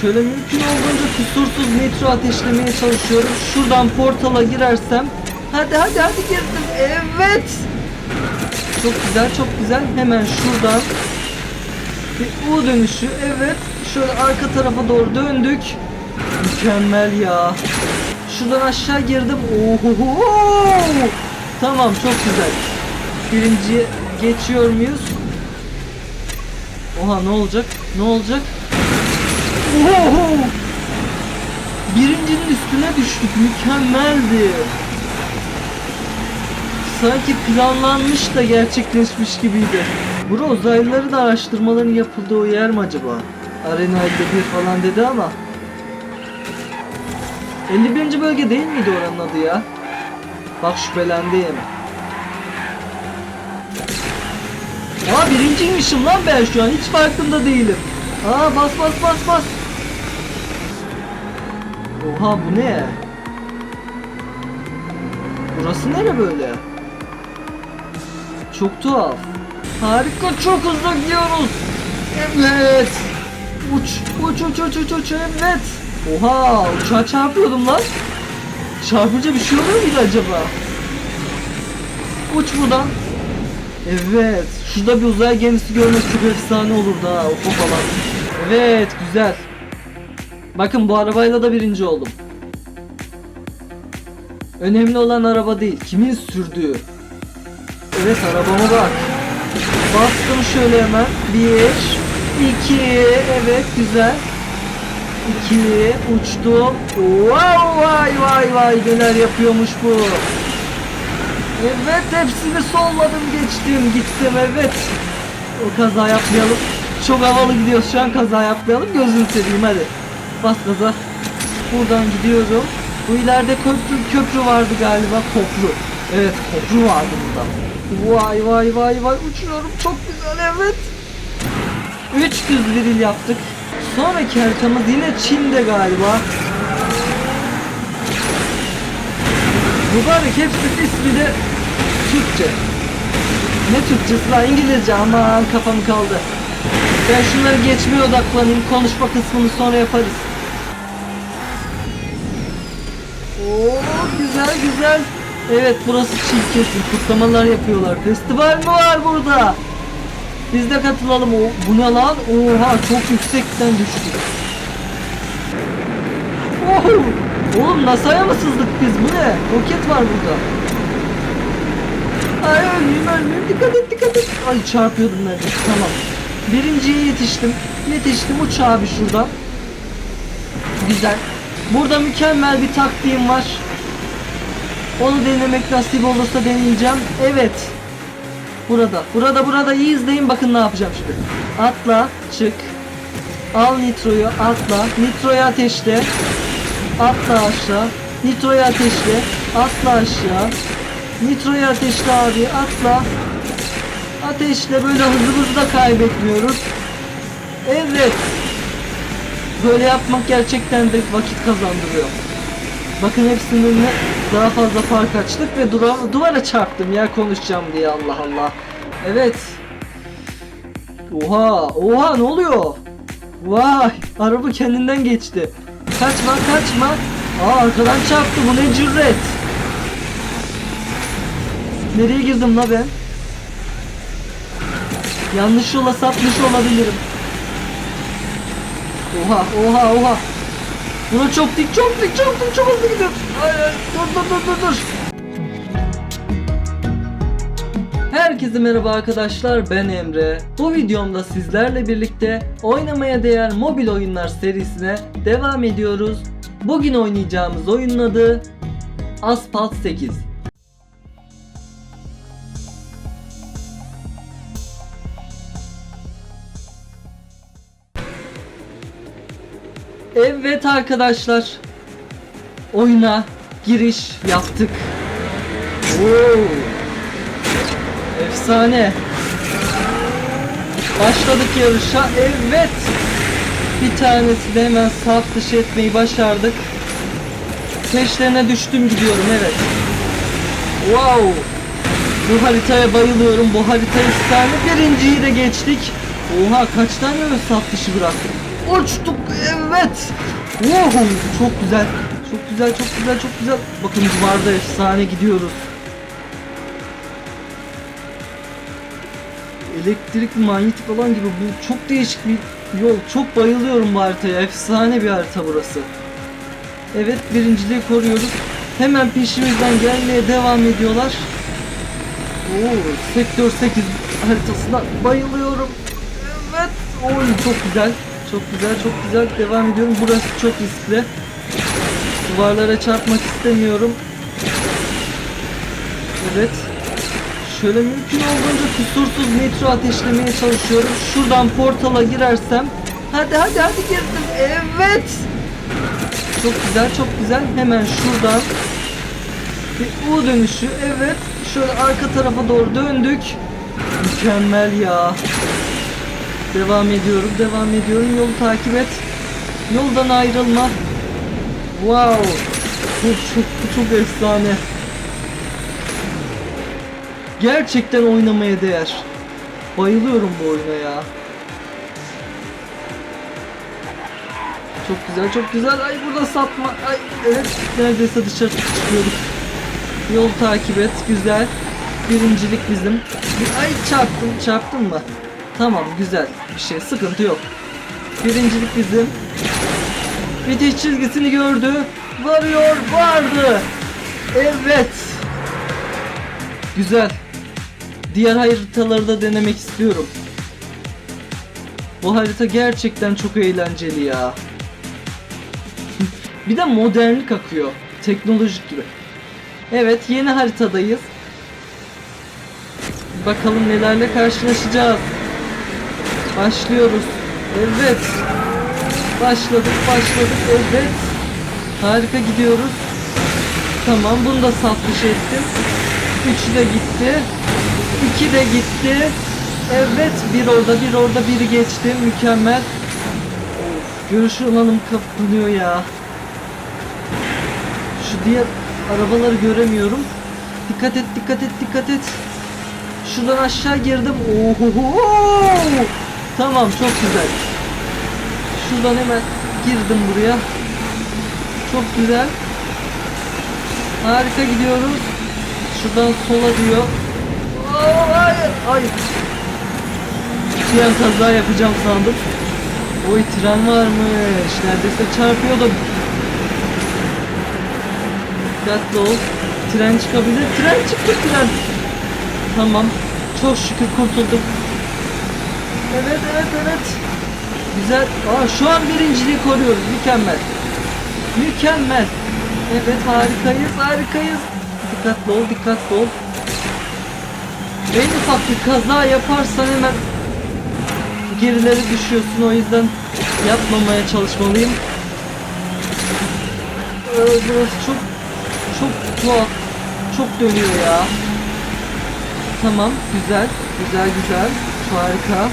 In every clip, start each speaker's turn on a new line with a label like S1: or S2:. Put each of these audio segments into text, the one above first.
S1: Şöyle mümkün olduğunca kusursuz nitro ateşlemeye çalışıyorum. Şuradan portala girersem. Hadi hadi hadi girdim. Evet. Çok güzel çok güzel. Hemen şuradan bir U dönüşü. Evet. Şöyle arka tarafa doğru döndük. Mükemmel ya. Şuradan aşağı girdim. Oho. Tamam çok güzel. Birinciye geçiyor muyuz? Oha ne olacak? Ne olacak? Oho! Birincinin üstüne düştük. Mükemmeldi. Sanki planlanmış da gerçekleşmiş gibiydi. Bura uzaylıları da araştırmaların yapıldığı yer mi acaba? Arena 51 falan dedi ama. 51. bölge değil miydi oranın adı ya? Bak şüphelendim. Aa birinciymişim lan ben şu an hiç farkında değilim. Aa bas bas bas bas. Oha bu ne? Burası nere böyle? Çok tuhaf. Harika çok hızlı gidiyoruz. Evet. Uç uç uç uç uç uç evet. Oha uçağa çarpıyordum lan. Çarpınca bir şey oluyor muydu acaba? Uç buradan. Evet. Şurada bir uzay gemisi görmek çok efsane olurdu ha. O falan. Evet güzel. Bakın bu arabayla da birinci oldum. Önemli olan araba değil. Kimin sürdüğü. Evet arabama bak. Bastım şöyle hemen. Bir, iki, evet güzel. İki, uçtum. Wow, vay vay vay neler yapıyormuş bu. Evet hepsini solladım geçtim gittim evet. O kaza yapmayalım. Çok havalı gidiyoruz şu an kaza yapmayalım. Gözünü seveyim hadi. Gaza. Buradan gidiyorum. Bu ileride köprü köprü vardı galiba. Köprü. Evet köprü vardı burada. Vay vay vay vay uçuyorum çok güzel evet. 300 viril yaptık. Sonraki haritamız yine Çin'de galiba. Mübarek hepsinin ismi de Türkçe. Ne Türkçesi lan İngilizce aman kafam kaldı. Ben şunları geçmeye odaklanayım konuşma kısmını sonra yaparız. Oo güzel güzel. Evet burası Çin kesin kutlamalar yapıyorlar. Festival mi var burada? Biz de katılalım. O, bu ne lan? Oha çok yüksekten düştük. Oho! Oğlum NASA'ya mı sızdık biz? Bu ne? Roket var burada. Ay ölmeyeyim ölmeyeyim. Dikkat et dikkat et. Ay çarpıyordum neredeyse. Tamam. Birinciye yetiştim. Yetiştim. Uç abi şuradan. Güzel. Burada mükemmel bir taktiğim var. Onu denemek nasip olursa deneyeceğim. Evet. Burada. Burada burada iyi izleyin bakın ne yapacağım şimdi. Atla. Çık. Al nitroyu atla. Nitroyu ateşle. Atla aşağı. Nitroyu ateşle. Atla aşağı. Nitroyu ateşle abi. Atla. Ateşle böyle hızımızı da kaybetmiyoruz. Evet. Böyle yapmak gerçekten de vakit kazandırıyor. Bakın hepsinin daha fazla fark açtık ve dura, duvara çarptım ya konuşacağım diye Allah Allah. Evet. Oha oha ne oluyor? Vay araba kendinden geçti. Kaçma kaçma. Aa arkadan çarptı bu ne cüret. Nereye girdim la ben? Yanlış yola sapmış olabilirim. Oha oha oha. Buna çok dik çok dik çok dik çok hızlı gidiyor. Ay, ay, dur dur dur dur dur. Herkese merhaba arkadaşlar ben Emre. Bu videomda sizlerle birlikte oynamaya değer mobil oyunlar serisine devam ediyoruz. Bugün oynayacağımız oyunun adı Asphalt 8. Evet arkadaşlar. Oyuna giriş yaptık. Oo. Efsane. Başladık yarışa. Evet. Bir tanesi de hemen saf dışı etmeyi başardık. Peşlerine düştüm gidiyorum evet. Wow. Bu haritaya bayılıyorum. Bu harita efsane. Birinciyi de geçtik. Oha kaç tane öyle saf dışı bıraktık. Uçtuk. Evet. Wow, çok güzel. Çok güzel, çok güzel, çok güzel. Bakın duvarda efsane gidiyoruz. Elektrik, manyetik falan gibi bu çok değişik bir yol. Çok bayılıyorum bu haritaya. Efsane bir harita burası. Evet birinciliği koruyoruz. Hemen peşimizden gelmeye devam ediyorlar. Oo, sektör 8 haritasına bayılıyorum. Evet. Oy çok güzel. Çok güzel, çok güzel. Devam ediyorum. Burası çok riskli. Duvarlara çarpmak istemiyorum. Evet. Şöyle mümkün olduğunca kusursuz nitro ateşlemeye çalışıyorum. Şuradan portala girersem. Hadi hadi hadi girdim. Evet. Çok güzel çok güzel. Hemen şuradan bir U dönüşü. Evet. Şöyle arka tarafa doğru döndük. Mükemmel ya. Devam ediyorum. Devam ediyorum. Yolu takip et. Yoldan ayrılma. Wow. Bu çok, bu çok efsane. Gerçekten oynamaya değer. Bayılıyorum bu oyuna ya. Çok güzel, çok güzel. Ay burada sapma. Ay evet, neredeyse dışarı çıkıyorduk. Yol takip et, güzel. Birincilik bizim. Ay çarptım, çarptın mı? Tamam, güzel. Bir şey, sıkıntı yok. Birincilik bizim. Bitiş çizgisini gördü. Varıyor, vardı. Evet. Güzel. Diğer haritaları da denemek istiyorum. Bu harita gerçekten çok eğlenceli ya. Bir de modernlik akıyor. Teknolojik gibi. Evet yeni haritadayız. Bakalım nelerle karşılaşacağız. Başlıyoruz. Evet. Başladık başladık evet. Harika gidiyoruz. Tamam bunu da satmış ettim. 3 de gitti. 2 de gitti. Evet bir orada bir orada biri geçti. Mükemmel. Of, görüş alanım kapanıyor ya. Şu diğer arabaları göremiyorum. Dikkat et dikkat et dikkat et. Şuradan aşağı girdim. Oho! Tamam çok güzel. Şuradan hemen girdim buraya. Çok güzel. Harika gidiyoruz. Şuradan sola diyor. Aa, hayır, hayır. An kaza yapacağım sandım. Oy tren varmış. Neredeyse çarpıyordum. Dikkatli ol. Tren çıkabilir. Tren çıktı tren. Tamam. Çok şükür kurtuldum. Evet evet evet. Güzel. Aa, şu an birinciliği koruyoruz. Mükemmel. Mükemmel. Evet harikayız harikayız. Dikkatli ol dikkatli ol. En ufak bir kaza yaparsan hemen gerilere düşüyorsun o yüzden yapmamaya çalışmalıyım. Ee, burası çok çok tuhaf. Çok dönüyor ya. Tamam güzel güzel güzel. Harika.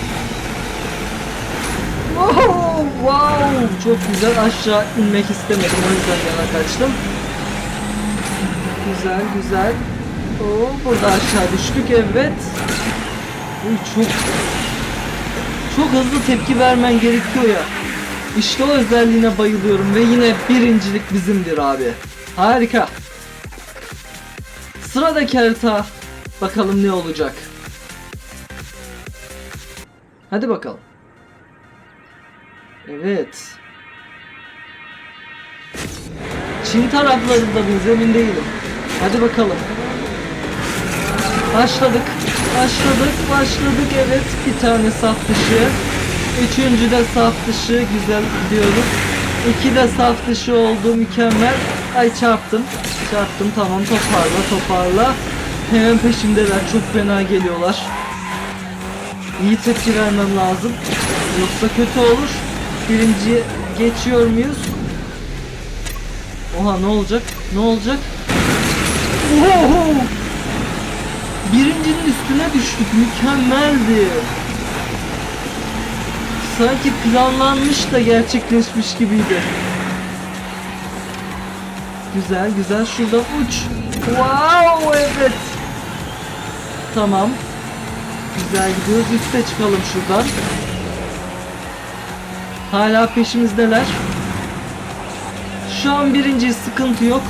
S1: Wow, wow, çok güzel. Aşağı inmek istemedim o yüzden yana kaçtım. Güzel, güzel. Oo, burada aşağı düştük evet. Uy, çok çok hızlı tepki vermen gerekiyor ya. İşte o özelliğine bayılıyorum ve yine birincilik bizimdir abi. Harika. Sıradaki harita bakalım ne olacak. Hadi bakalım. Evet. Çin taraflarında mıyız emin değilim. Hadi bakalım. Başladık. Başladık. Başladık. Evet. Bir tane saf dışı. Üçüncü de saf dışı. Güzel gidiyoruz. İki de saf dışı oldu. Mükemmel. Ay çarptım. Çarptım. Tamam toparla toparla. Hemen peşimdeler. Çok fena geliyorlar. İyi tepki vermem lazım. Yoksa kötü olur. Birinciye geçiyor muyuz? Oha ne olacak? Ne olacak? Oho! Birincinin üstüne düştük. Mükemmeldi. Sanki planlanmış da gerçekleşmiş gibiydi. Güzel güzel şuradan uç. Wow evet. Tamam. Güzel gidiyoruz. Üste çıkalım şuradan. Hala peşimizdeler. Şu an birinci sıkıntı yok.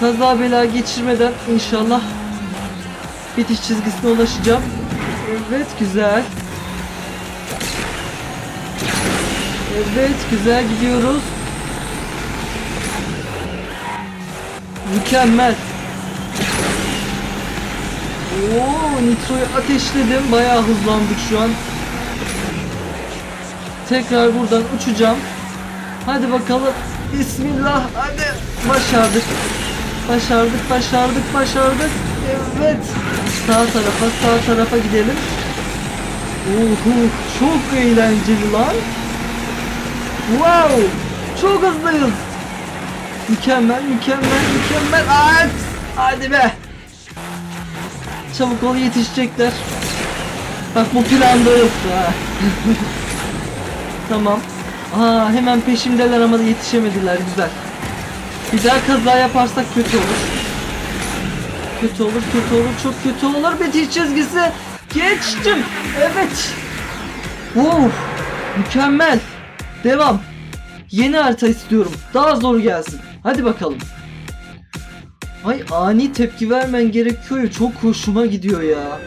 S1: Kaza bela geçirmeden inşallah bitiş çizgisine ulaşacağım. Evet güzel. Evet güzel gidiyoruz. Mükemmel. Oo nitroyu ateşledim. Bayağı hızlandık şu an. Tekrar buradan uçacağım. Hadi bakalım. Bismillah. Hadi. Başardık. Başardık, başardık, başardık. Evet. Sağ tarafa, sağ tarafa gidelim. Uhu, çok eğlenceli lan. Wow. Çok hızlıyız. Mükemmel, mükemmel, mükemmel. At. Hadi be. Çabuk ol yetişecekler. Bak bu planda yoktu ha. Tamam. Aa hemen peşimdeler ama yetişemediler güzel. Bir daha kaza yaparsak kötü olur. Kötü olur, kötü olur, çok kötü olur. Bitiş çizgisi. Geçtim. Evet. Wow. Mükemmel. Devam. Yeni harita istiyorum. Daha zor gelsin. Hadi bakalım. Ay ani tepki vermen gerekiyor ya. Çok hoşuma gidiyor ya.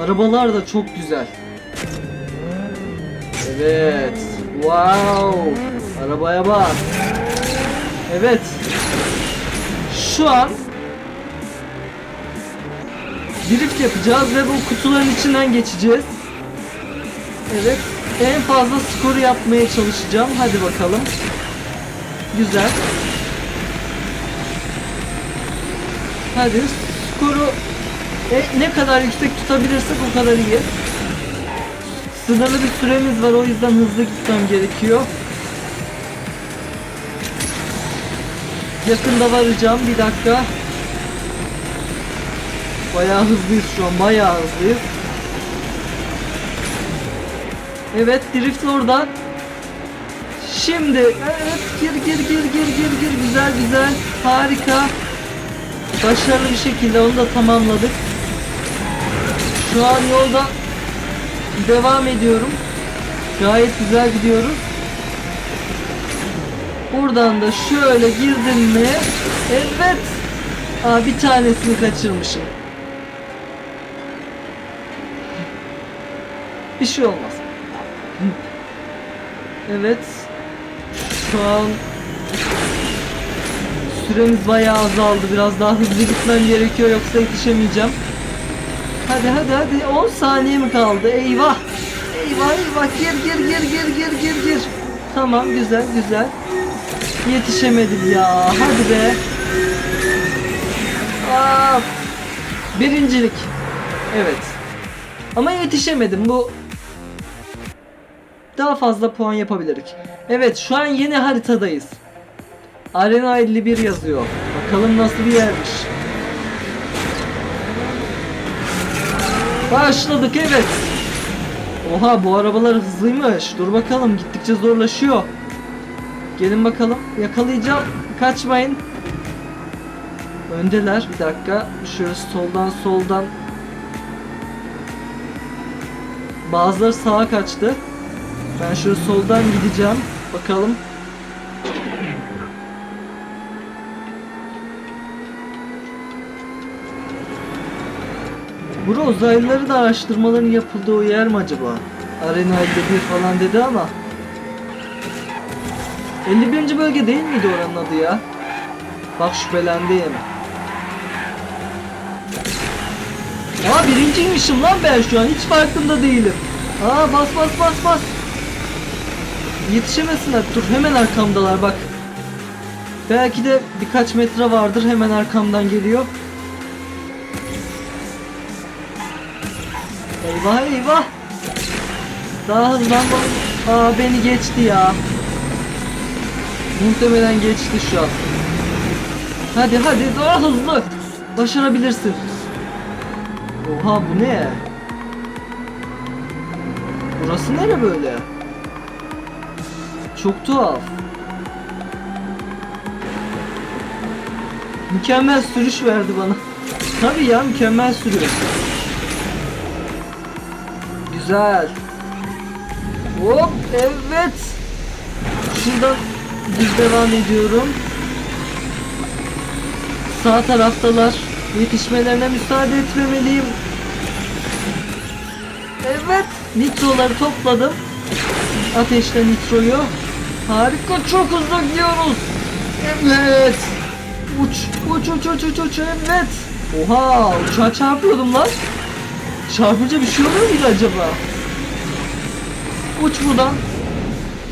S1: Arabalar da çok güzel. Evet. Wow. Arabaya bak. Evet. Şu an drift yapacağız ve bu kutuların içinden geçeceğiz. Evet. En fazla skoru yapmaya çalışacağım. Hadi bakalım. Güzel. Hadi skoru e, ne kadar yüksek tutabilirsek o kadar iyi. Sınırlı bir süremiz var o yüzden hızlı gitmem gerekiyor. Yakında varacağım bir dakika. Bayağı hızlıyız şu an bayağı hızlıyız. Evet drift orada. Şimdi evet gir gir gir gir gir gir güzel güzel harika. Başarılı bir şekilde onu da tamamladık. Şu an yolda devam ediyorum. Gayet güzel gidiyoruz. Buradan da şöyle girdim mi? Evet. Aa, bir tanesini kaçırmışım. Bir şey olmaz. Evet. Şu an süremiz bayağı azaldı. Biraz daha hızlı gitmem gerekiyor yoksa yetişemeyeceğim. Hadi hadi hadi 10 saniye mi kaldı? Eyvah. Eyvah eyvah gir gir gir gir gir gir gir. Tamam güzel güzel. Yetişemedim ya. Hadi be. Aa, birincilik. Evet. Ama yetişemedim. Bu daha fazla puan yapabilirdik. Evet şu an yeni haritadayız. Arena 51 yazıyor. Bakalım nasıl bir yermiş. Başladık evet. Oha bu arabalar hızlıymış. Dur bakalım gittikçe zorlaşıyor. Gelin bakalım. Yakalayacağım. Kaçmayın. Öndeler. Bir dakika. Şöyle soldan soldan. Bazıları sağa kaçtı. Ben şöyle soldan gideceğim. Bakalım. Bura uzaylıları da araştırmaların yapıldığı yer mi acaba? Arena 51 falan dedi ama. 51. bölge değil miydi oranın adı ya? Bak şüphelendiyim. Aa birinciymişim lan ben şu an hiç farkında değilim. Aa bas bas bas bas. Yetişemesinler. Dur hemen arkamdalar bak. Belki de birkaç metre vardır hemen arkamdan geliyor. Eyvah eyvah. Daha hızlanmalıyım. Aa beni geçti ya. Muhtemelen geçti şu an. Hadi hadi daha hızlı. Başarabilirsin. Oha bu ne? Burası nere böyle? Çok tuhaf. Mükemmel sürüş verdi bana. Tabii ya mükemmel sürüyor. Güzel. Hop evet. Şuradan düz devam ediyorum. Sağ taraftalar. Yetişmelerine müsaade etmemeliyim. Evet. Nitroları topladım. Ateşle nitroyu. Harika çok hızlı gidiyoruz. Evet. Uç uç uç uç uç uç evet. Oha uçağa çarpıyordum lan. Çarpınca bir şey oluyor muydu acaba? Uç buradan.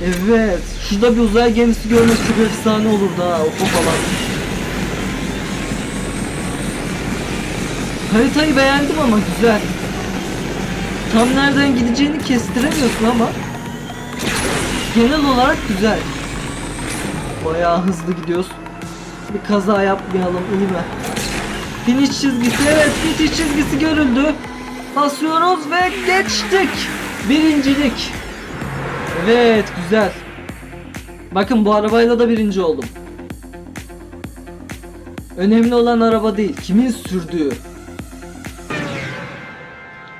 S1: Evet. Şurada bir uzay gemisi görmek çok efsane olurdu ha. Ufo falan. Haritayı beğendim ama güzel. Tam nereden gideceğini kestiremiyorsun ama genel olarak güzel. Bayağı hızlı gidiyoruz. Bir kaza yapmayalım iyi mi? Finish çizgisi evet finish çizgisi görüldü. Basıyoruz ve geçtik. Birincilik. Evet güzel. Bakın bu arabayla da birinci oldum. Önemli olan araba değil, kimin sürdüğü.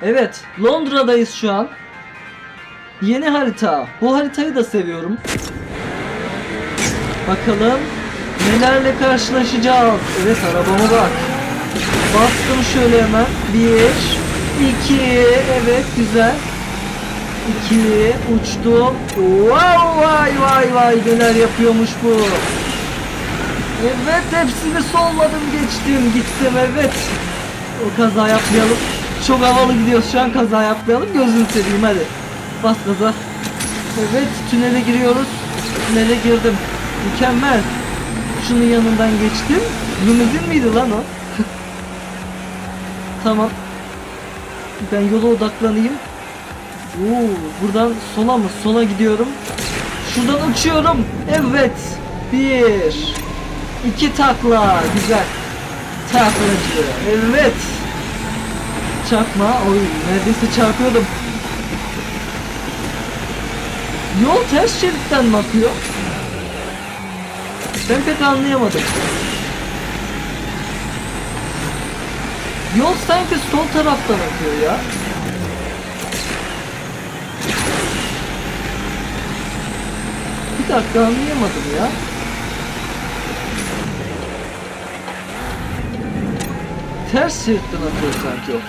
S1: Evet, Londra'dayız şu an. Yeni harita. Bu haritayı da seviyorum. Bakalım nelerle karşılaşacağız. Evet arabama bak. Bastım şöyle hemen. Bir, iki, evet güzel. İki, uçtum. Wow, vay vay vay neler yapıyormuş bu. Evet hepsini solladım geçtim gittim evet. O kaza yapmayalım. Çok havalı gidiyoruz şu an kaza yapmayalım. Gözünü seveyim hadi. Bas gaza. Evet tünele giriyoruz. Tünele girdim. Mükemmel. Şunun yanından geçtim. Limuzin miydi lan o? tamam. Ben yola odaklanayım. Oo, buradan sola mı? Sola gidiyorum. Şuradan uçuyorum. Evet. Bir. iki takla. Güzel. Taklacı. Evet. Çarpma. Oy neredeyse çarpıyordum. Yol ters şeritten mi akıyor? Ben pek anlayamadım. Yol sanki sol taraftan akıyor ya. Bir dakika anlayamadım ya. Ters şeritten akıyor sanki o.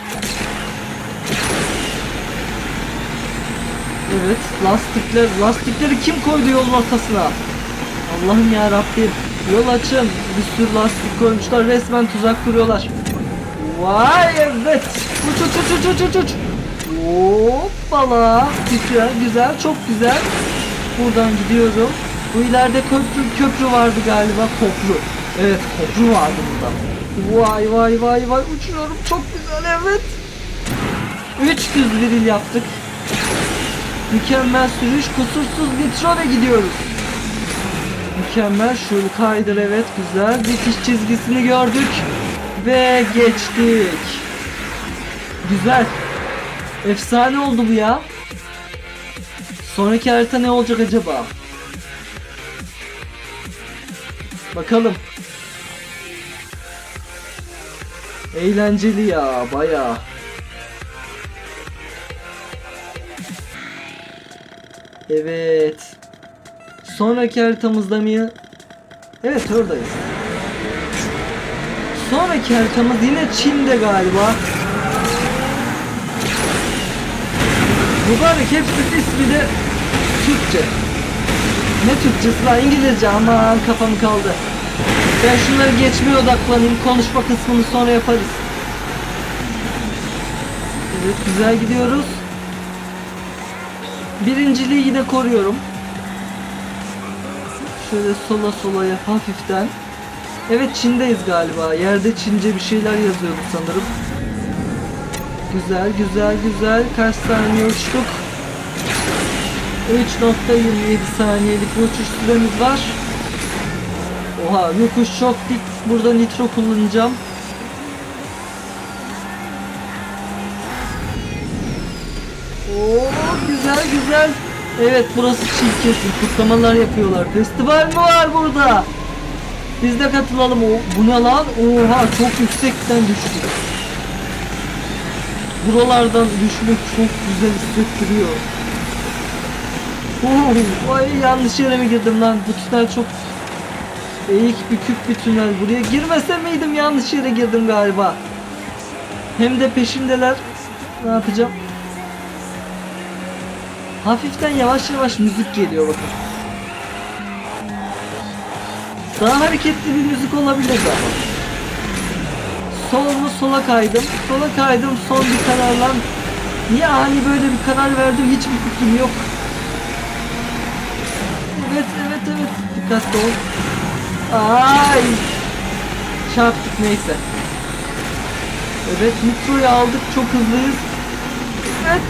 S1: Evet, lastikler, lastikleri kim koydu yolun ortasına? Allah'ım ya Rabbim, yol açın. Bir sürü lastik koymuşlar, resmen tuzak kuruyorlar. Vay evet. Uç uç uç uç uç uç uç. Hoppala. Güzel güzel çok güzel. Buradan gidiyorum. Bu ileride köprü köprü vardı galiba köprü. Evet köprü vardı burada. Vay vay vay vay uçuyorum çok güzel evet. 300 viril yaptık. Mükemmel sürüş kusursuz nitrone gidiyoruz. Mükemmel şöyle kaydır evet güzel. Bitiş çizgisini gördük. Ve geçtik. Güzel. Efsane oldu bu ya. Sonraki harita ne olacak acaba? Bakalım. Eğlenceli ya baya. Evet. Sonraki haritamızda mı? Evet oradayız. Sonraki haritamız yine Çin'de galiba. Mübarek hepsinin ismi de Türkçe. Ne Türkçesi lan İngilizce aman kafam kaldı. Ben şunları geçmeye odaklanayım. Konuşma kısmını sonra yaparız. Evet güzel gidiyoruz. Birinciliği yine koruyorum. Şöyle sola sola yap hafiften. Evet Çin'deyiz galiba. Yerde Çince bir şeyler yazıyordu sanırım. Güzel güzel güzel. Kaç saniye uçtuk? 3.27 saniyelik uçuş süremiz var. Oha yokuş çok dik. Burada nitro kullanacağım. Oo güzel güzel. Evet burası Çin kesin. Kutlamalar yapıyorlar. Festival mi var burada? Biz de katılalım. Bu ne lan? Oha çok yüksekten düştük. Buralardan düşmek çok güzel hissettiriyor. Oo, Vay yanlış yere mi girdim lan? Bu tünel çok eğik bükük bir tünel. Buraya girmese miydim? Yanlış yere girdim galiba. Hem de peşimdeler. Ne yapacağım? Hafiften yavaş yavaş müzik geliyor bakın. Daha hareketli bir müzik olabilir ama. Sol mu sola kaydım. Sola kaydım son bir kararla. Niye ani böyle bir karar verdim hiçbir fikrim yok. Evet evet evet dikkatli ol. Ay. Çarptık neyse. Evet Nitro'yu aldık çok hızlıyız. Evet.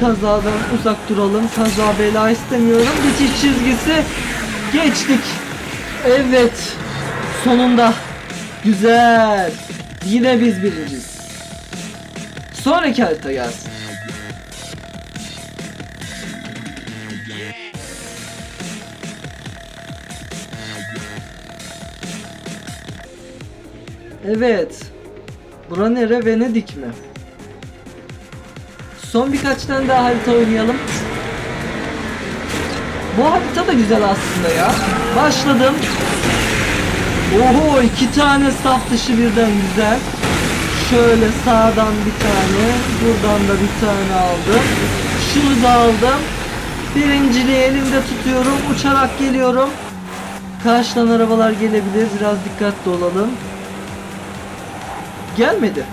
S1: Kazadan uzak duralım. Kaza bela istemiyorum. Bitiş çizgisi geçtik. Evet. Sonunda. Güzel. Yine biz birinciyiz. Sonraki harita gelsin. Evet. Bura nere? Venedik mi? Son birkaç tane daha harita oynayalım. Bu harita da güzel aslında ya. Başladım. Oho iki tane saf dışı birden güzel. Şöyle sağdan bir tane, buradan da bir tane aldım. Şunu da aldım. Birinciliği elimde tutuyorum. Uçarak geliyorum. Karşıdan arabalar gelebilir. Biraz dikkatli olalım. Gelmedi.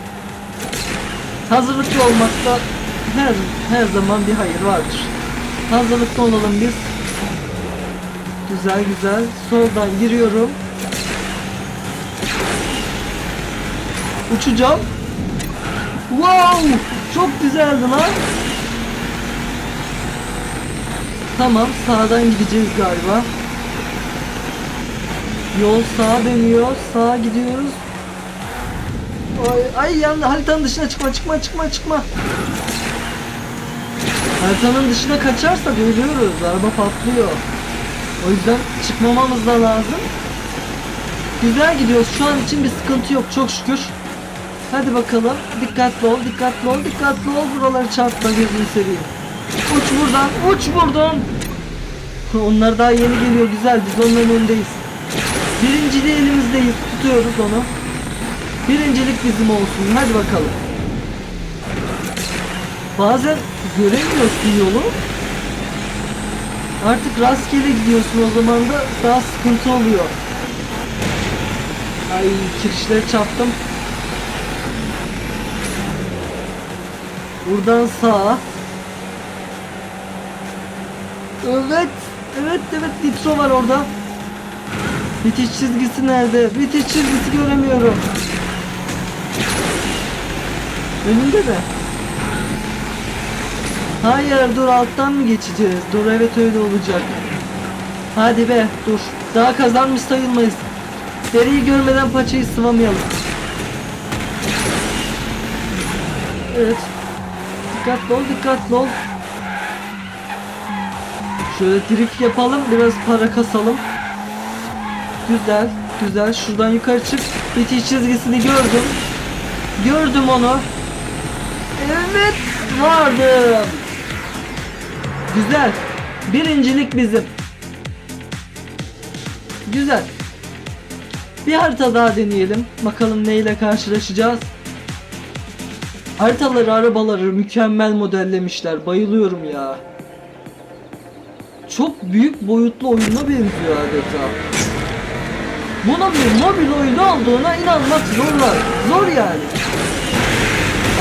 S1: Hazırlıklı olmakta her her zaman bir hayır vardır. Hazırlıklı olalım biz. Güzel güzel. Soldan giriyorum. Uçacağım. Wow! Çok güzeldi lan. Tamam, sağdan gideceğiz galiba. Yol sağa dönüyor. Sağa gidiyoruz. Ay, ay yandı haritanın dışına çıkma çıkma çıkma çıkma. Haritanın dışına kaçarsak ölüyoruz. Araba patlıyor. O yüzden çıkmamamız da lazım. Güzel gidiyoruz. Şu an için bir sıkıntı yok çok şükür. Hadi bakalım. Dikkatli ol, dikkatli ol, dikkatli ol. Buraları çarpma gözünü seveyim. Uç buradan, uç buradan. Onlar daha yeni geliyor güzel. Biz onların önündeyiz. Birinciliği elimizdeyiz. Tutuyoruz onu. Birincilik bizim olsun. Hadi bakalım. Bazen göremiyorsun yolu. Artık rastgele gidiyorsun o zaman da daha sıkıntı oluyor. Ay kirişleri çarptım. Buradan sağa. Evet. Evet evet nitro var orada. Bitiş çizgisi nerede? Bitiş çizgisi göremiyorum. Önünde de. Hayır dur alttan mı geçeceğiz? Dur evet öyle olacak. Hadi be dur. Daha kazanmış sayılmayız. Deriyi görmeden paçayı sıvamayalım. Evet. Dikkatli ol dikkatli ol. Şöyle drift yapalım biraz para kasalım. Güzel güzel şuradan yukarı çık. Bitiş çizgisini gördüm. Gördüm onu. Evet vardım. Güzel. Birincilik bizim. Güzel. Bir harita daha deneyelim. Bakalım neyle karşılaşacağız. Haritaları, arabaları mükemmel modellemişler. Bayılıyorum ya. Çok büyük boyutlu oyuna benziyor adeta. Bunun bir mobil oyun olduğuna inanmak zorlar. Zor yani.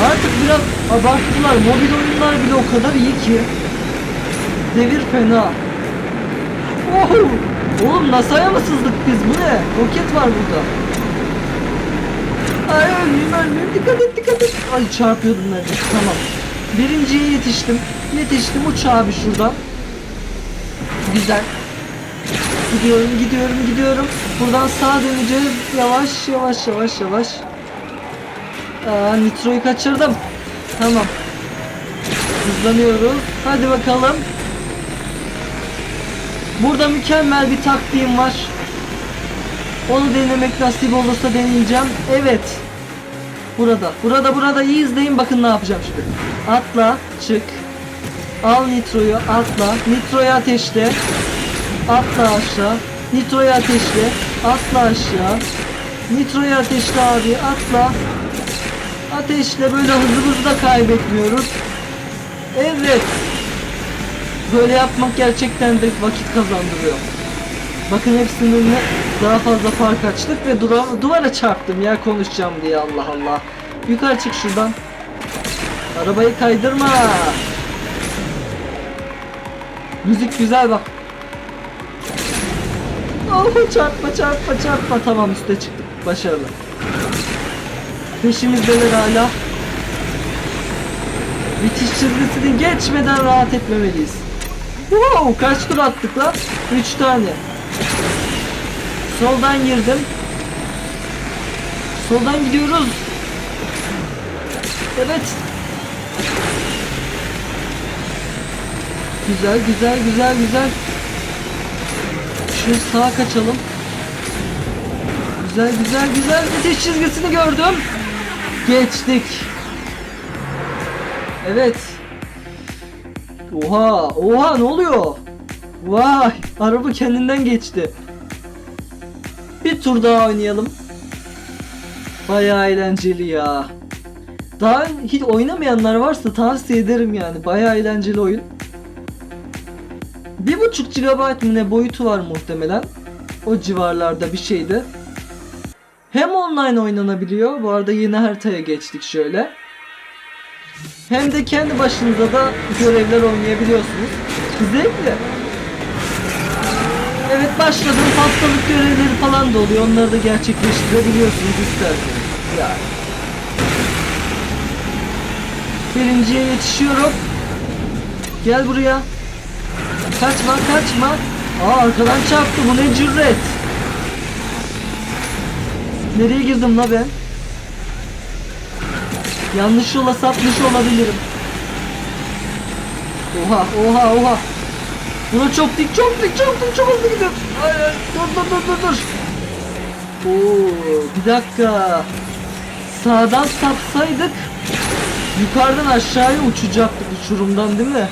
S1: Artık biraz abarttılar. Mobil oyunlar bile o kadar iyi ki. Devir fena. Oh! Oğlum NASA'ya mı sızdık biz? Bu ne? Roket var burada. Ay ölmeyeyim ölmeyeyim. Dikkat et dikkat et. Ay çarpıyordum neredeyse. Tamam. Birinciye yetiştim. Yetiştim. Uç abi şuradan. Güzel. Gidiyorum gidiyorum gidiyorum. Buradan sağa döneceğiz. Yavaş yavaş yavaş yavaş. Aa, nitroyu kaçırdım. Tamam. Hızlanıyoruz. Hadi bakalım. Burada mükemmel bir taktiğim var. Onu denemek nasip olursa deneyeceğim. Evet. Burada. Burada burada iyi izleyin bakın ne yapacağım şimdi. Atla, çık. Al nitroyu atla. Nitroyu ateşle. Atla aşağı. Nitroyu ateşle. Atla aşağı. Nitroyu ateşle abi. Atla. Ateşle böyle hızımızı da kaybetmiyoruz. Evet. Böyle yapmak gerçekten de vakit kazandırıyor. Bakın hepsinin daha fazla fark açtık ve dura, duvara çarptım ya konuşacağım diye Allah Allah. Yukarı çık şuradan. Arabayı kaydırma. Müzik güzel bak. Oh, çarpma çarpma çarpma. Tamam üste çıktık. Başarılı. Peşimizdeler hala. Bitiş çizgisini geçmeden rahat etmemeliyiz. Wow, kaç tur attık lan? 3 tane. Soldan girdim. Soldan gidiyoruz. Evet. Güzel güzel güzel güzel. Şu sağa kaçalım. Güzel güzel güzel bitiş çizgisini gördüm. Geçtik. Evet. Oha oha ne oluyor? Vay araba kendinden geçti. Bir tur daha oynayalım. Bayağı eğlenceli ya. Daha hiç oynamayanlar varsa tavsiye ederim yani. Bayağı eğlenceli oyun. 1.5 GB mı ne boyutu var muhtemelen. O civarlarda bir şeydi. Hem online oynanabiliyor. Bu arada yeni haritaya geçtik şöyle. Hem de kendi başınıza da görevler oynayabiliyorsunuz. Zevkli. Evet başladım. Haftalık görevleri falan da oluyor. Onları da gerçekleştirebiliyorsunuz isterseniz. Yani. Birinciye yetişiyorum. Gel buraya. Kaçma kaçma. Aa arkadan çarptı. Bu ne cüret. Nereye girdim la ben? Yanlış yola sapmış olabilirim. Oha oha oha. Buna çok dik çok dik çok dik çok hızlı gidiyor. Ay, ay, dur dur dur dur dur. Oo, bir dakika. Sağdan sapsaydık yukarıdan aşağıya uçacaktık uçurumdan değil mi?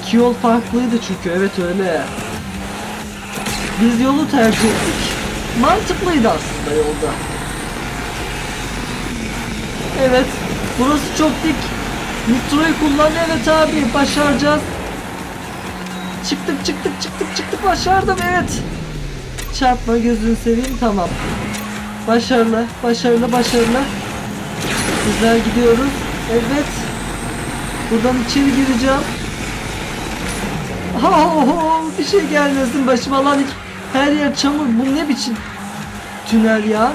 S1: İki yol farklıydı çünkü evet öyle. Biz yolu tercih ettik. Mantıklıydı aslında yolda. Evet. Burası çok dik. Nitro'yu kullan. Evet abi. Başaracağız. Çıktık çıktık çıktık çıktık. Başardım evet. Çarpma gözünü seveyim. Tamam. Başarılı. Başarılı. Başarılı. Güzel gidiyoruz. Evet. Buradan içeri gireceğim. Oh, bir şey gelmesin başıma lan. Her yer çamur. Bu ne biçim tünel ya?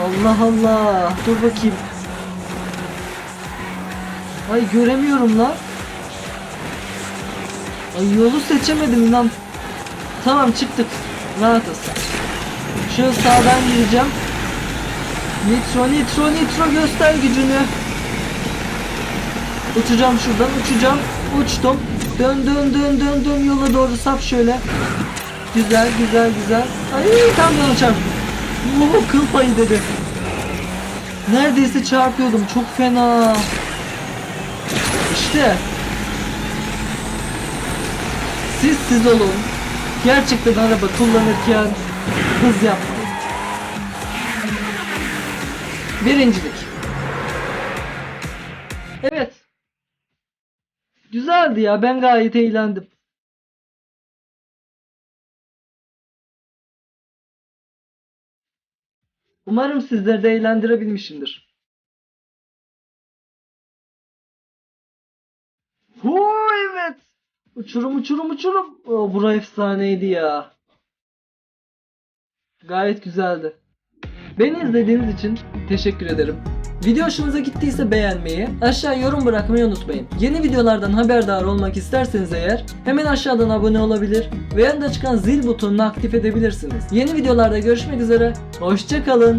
S1: Allah Allah. Dur bakayım. Ay göremiyorum lan. Ay yolu seçemedim inan. Tamam çıktık. Rahatız. Şöyle sağdan gireceğim. Nitro nitro nitro göster gücünü. Uçacağım şuradan uçacağım. Uçtum. Dön dön dön dön dön yola doğru sap şöyle. Güzel güzel güzel. Ay tam yana çarptım. Oo, kıl payı dedi. Neredeyse çarpıyordum. Çok fena. İşte. Siz siz olun. Gerçekten araba kullanırken hız yapmayın. Birincilik. Evet. Güzeldi ya. Ben gayet eğlendim. Umarım sizleri de eğlendirebilmişimdir. Hu evet. Uçurum uçurum uçurum. O bura efsaneydi ya. Gayet güzeldi. Beni izlediğiniz için teşekkür ederim. Video hoşunuza gittiyse beğenmeyi, aşağı yorum bırakmayı unutmayın. Yeni videolardan haberdar olmak isterseniz eğer hemen aşağıdan abone olabilir ve yanında çıkan zil butonunu aktif edebilirsiniz. Yeni videolarda görüşmek üzere, hoşçakalın.